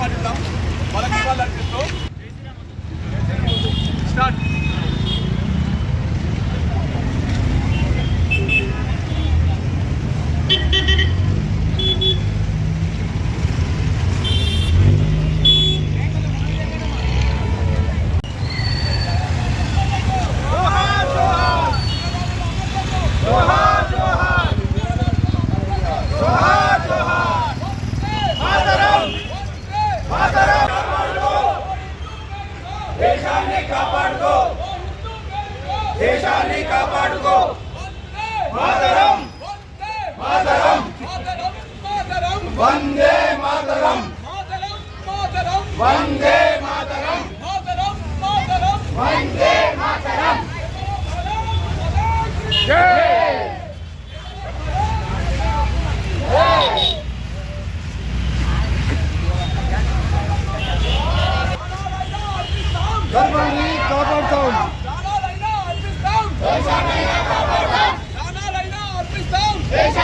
కాపాడుతాం వాళ్ళకి ఇవ్వాలనిపిస్తూ வந்தே மாதரம் மாதரம் மாதரம் வந்தே மாதரம் ஜெய் ஜெய் கர்மணி காப்பாற்றும் தேசாலைனா காப்பாற்றும் தேசாலைனா அர்ப்பித்தோம் தேச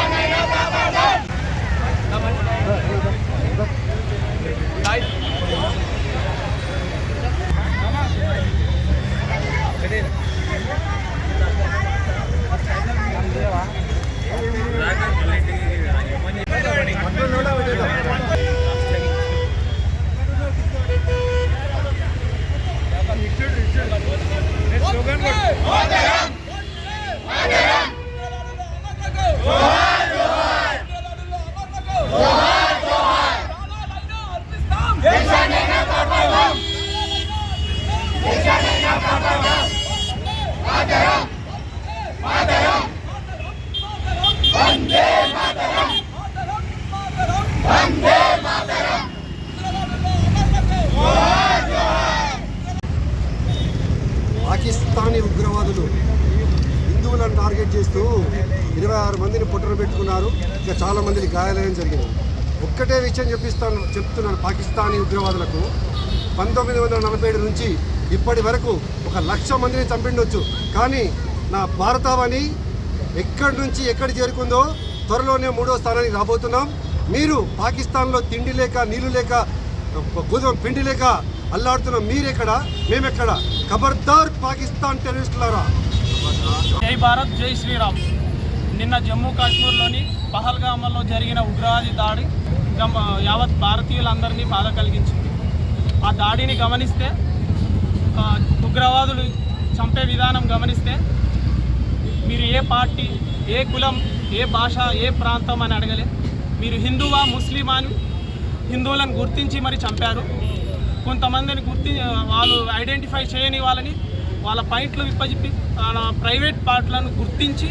పాకిస్తానీ టార్గెట్ చేస్తూ ఇరవై ఆరు మందిని పొట్టలు పెట్టుకున్నారు. ఇంకా చాలా మందిని గాయాలయం జరిగింది. ఒక్కటే విషయం చెప్పిస్తాను చెప్తున్నాను పాకిస్తానీ ఉగ్రవాదులకు. పంతొమ్మిది వందల నలభై ఏడు నుంచి ఇప్పటి వరకు ఒక లక్ష మందిని చంపిండొచ్చు. కానీ నా భారతావని ఎక్కడి నుంచి ఎక్కడ చేరుకుందో త్వరలోనే మూడో స్థానానికి రాబోతున్నాం. మీరు పాకిస్తాన్లో తిండి లేక నీళ్ళు లేక గోధుమ పిండి లేక అల్లాడుతున్న మీరెక్కడ? మేమెక్కడ? ఖబర్దార్ పాకిస్తాన్ టెర్రరిస్టులారా? జై భారత్ జై శ్రీరామ్. నిన్న జమ్మూ కాశ్మీర్లోని పహల్గామలో జరిగిన ఉగ్రవాది దాడి యావత్ భారతీయులందరినీ బాధ కలిగించింది. ఆ దాడిని గమనిస్తే ఉగ్రవాదులు చంపే విధానం గమనిస్తే మీరు ఏ పార్టీ ఏ కులం ఏ భాష ఏ ప్రాంతం అని అడగలే. మీరు హిందువా ముస్లిమా అని హిందువులను గుర్తించి మరి చంపారు. కొంతమందిని గుర్తి వాళ్ళు ఐడెంటిఫై చేయని వాళ్ళని వాళ్ళ పాయింట్లు విప్పజెప్పి ప్రైవేట్ పార్ట్లను గుర్తించి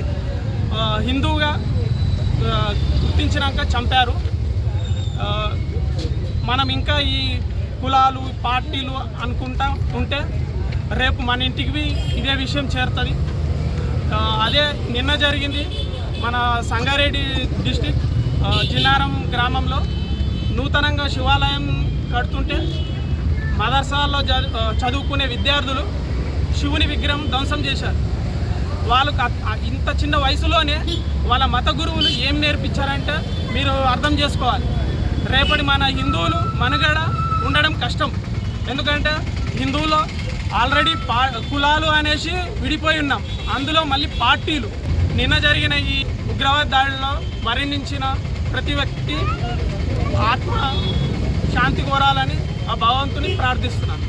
హిందువుగా గుర్తించినాక చంపారు. మనం ఇంకా ఈ కులాలు పార్టీలు అనుకుంటా ఉంటే రేపు మన ఇంటికి ఇదే విషయం చేరుతుంది. అదే నిన్న జరిగింది మన సంగారెడ్డి డిస్టిక్ జిన్నారం గ్రామంలో నూతనంగా శివాలయం కడుతుంటే మదర్సాల్లో చదువుకునే విద్యార్థులు శివుని విగ్రహం ధ్వంసం చేశారు. వాళ్ళకు ఇంత చిన్న వయసులోనే వాళ్ళ మత గురువులు ఏం నేర్పించారంటే మీరు అర్థం చేసుకోవాలి. రేపటి మన హిందువులు మనుగడ ఉండడం కష్టం. ఎందుకంటే హిందువులో ఆల్రెడీ పా కులాలు అనేసి విడిపోయి ఉన్నాం. అందులో మళ్ళీ పార్టీలు. నిన్న జరిగిన ఈ ఉగ్రవాద దాడిలో మరణించిన ప్రతి వ్యక్తి ఆత్మ శాంతి కోరాలని ఆ భగవంతుని ప్రార్థిస్తున్నాను.